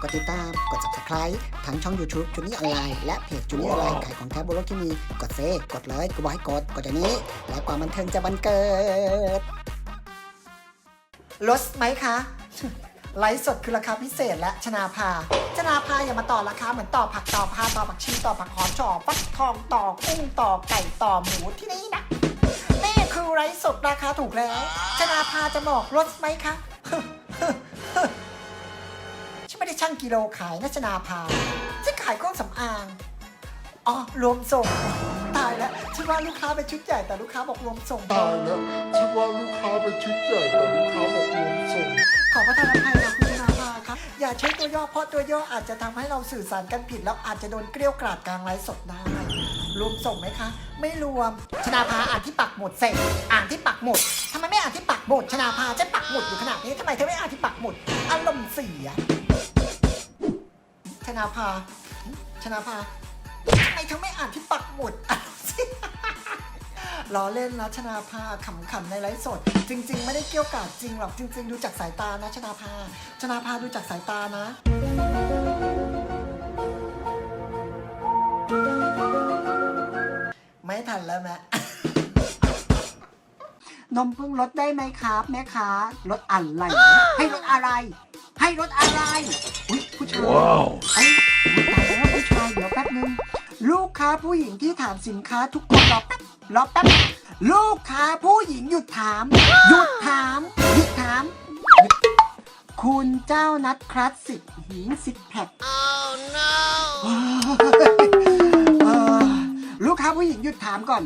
กดติดตาม กด subscribe ทั้งช่อง YouTube จุนี่ออนไลน์และเพจจุนี่ออนไลน์ขายของแท้บนโลกที่มี กดเซ กดเลยกูบอกให้กด กดเดี๋ยวนี้ และความบันเทิงจะบันเกิด ลดไหมคะ ไลฟ์สดคือราคาพิเศษและชนาภา ชนาภาอย่ามาต่อราคาเหมือนต่อผักต่อผ้าต่อผักชีต่อผักหอมจ่อฟักทองต่อกุ้งต่อไก่ต่อหมูที่นี่นะนี่คือไลฟ์สดราคาถูกแล้ว ชนาภาจะบอกลดไหมคะ งกิโลขายนะชนาภาฉันขายเครื่องสำอาง อ๋อ รวมส่ง ตายแล้วฉันว่าลูกค้าเป็นชุดใหญ่แต่ลูกค้าบอกรวมส่ง ตายแล้วฉันว่าลูกค้าเป็นชุดใหญ่แต่ลูกค้าบอกรวมส่ง ขอประทานอภัยนะคุณชนาภาครับ อย่าใช้ตัวย่อเพราะตัวย่ออาจจะทำให้เราสื่อสารกันผิด แล้วอาจจะโดนเกลี้ยวกราดกลางไลฟ์สดได้ รวมส่งไหมคะ ไม่รวม ชนาภาอ่านที่ปักหมุดเสร็จ อ่านที่ปักหมุดทำไมไม่อ่านที่ปักหมุด ชนาภาฉันปักหมุดอยู่ขนาดนี้ทำไมเธอไม่อ่านที่ปักหมุด อารมณ์เสียช นาภา ชนาภาทำไมเธอไม่อ่านที่ปักหมุดอารมณ์เสียล้อเล่นนะชนาภาขำๆในไลฟ์สด จริง ๆ ไม่ได้เกี่ยวกาดจริงหรอกจริง ๆ ดูจากสายตานะ ชนาภา ชนาภาดูจากสายตานะไม่ทันแล้วแม่นมพึ่งลดได้ไหมครับแม่ค้าลดอะไร ให้ลดอะไร ให้ลดอะไร อุ้ยผู้ชาย ค้าผู้หญิงที่ถามสินค้าทุกคนรอแป๊บรอแป๊บลูกค้าผู้หญิงหยุดถาม หยุดถามหยุดถามหยุดคุณเจ้านัดคลาสสิกหิงสิกแพค oh no ลูกค้าผู้หญิงหยุดถามก่อน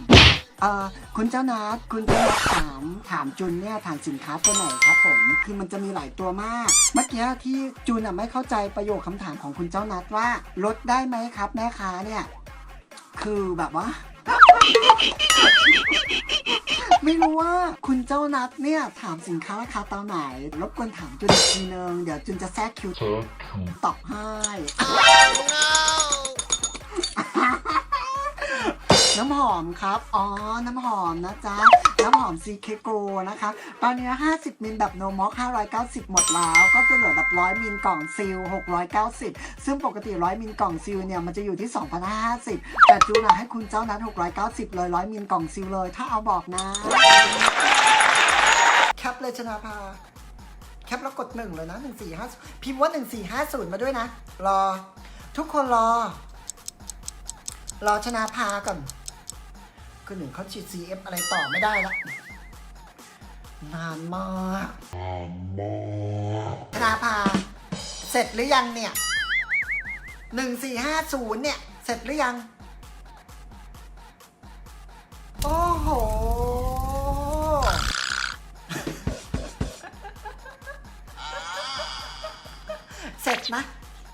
เอ่อคุณเจ้านัดคุณเจ้านัดถามถามจุนเนี่ยถามสินค้าตัวไหนครับผม คือมันจะมีหลายตัวมาก เมื่อกี้ที่จุนอะไม่เข้าใจประโยคคำถามของคุณเจ้านัดว่าลดได้ไหมครับแม่ค้าเนี่ย คือแบบว่า ไม่รู้ว่าคุณเจ้านัดเนี่ย ถามสินค้าราคาตอนไหน รบกวนถามจุนอีกทีนึง เดี๋ยวจุนจะแทรกคิวเธอถูกตอบให้ น้ำหอมครับ อ๋อ น้ำหอมนะจ๊ะ น้ำหอม CK Go นะคะ ตอนนี้ 50 มิลแบบ no mock 590 หมดแล้ว ก็จะเหลือแบบ 100 มิลกล่องซิล 690 ซึ่งปกติ 100 มิลกล่องซิลเนี่ย มันจะอยู่ที่2,550 แต่จูนะให้คุณเจ้านั้น 690 เลย 100 มิลกล่องซิลเลย ถ้าเอาบอกนะแคปเลยชนาภาแคปแล้วกดหนึ่งเลยนะ1450พิมพ์ว่า1450มาด้วยนะ รอ ทุกคนรอ รอชนะพาก่อน คือหนึ่งเขาฉีด CF อะไรต่อไม่ได้ละนานมากมากชนะพาเสร็จหรือยังเนี่ยหนึ่งสี่ห้าศูนย์เนี่ย เสร็จหรือยัง โอ้โห เสร็จนะ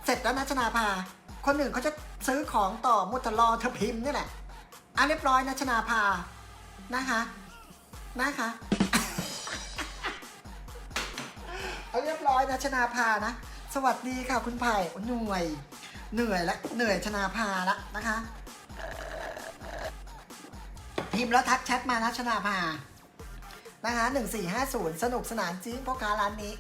เสร็จแล้วนะชนาภา คนอื่นเขาจะซื้อของต่อมุตลอเธอพิมพ์นี่แหละ อะเรียบร้อยนะชนาภานะคะนะคะเอาเรียบร้อยนะชนาภานะ สวัสดีค่ะคุณไผ่เหนื่อยเหนื่อยละเหนื่อยชนาภาละนะคะพิมพ์แล้วทักแชทมานะชนาภานะคะหนึ่งสี่ห้าศูนย์สนุกสนานจริงพ่อค้าร้านนี้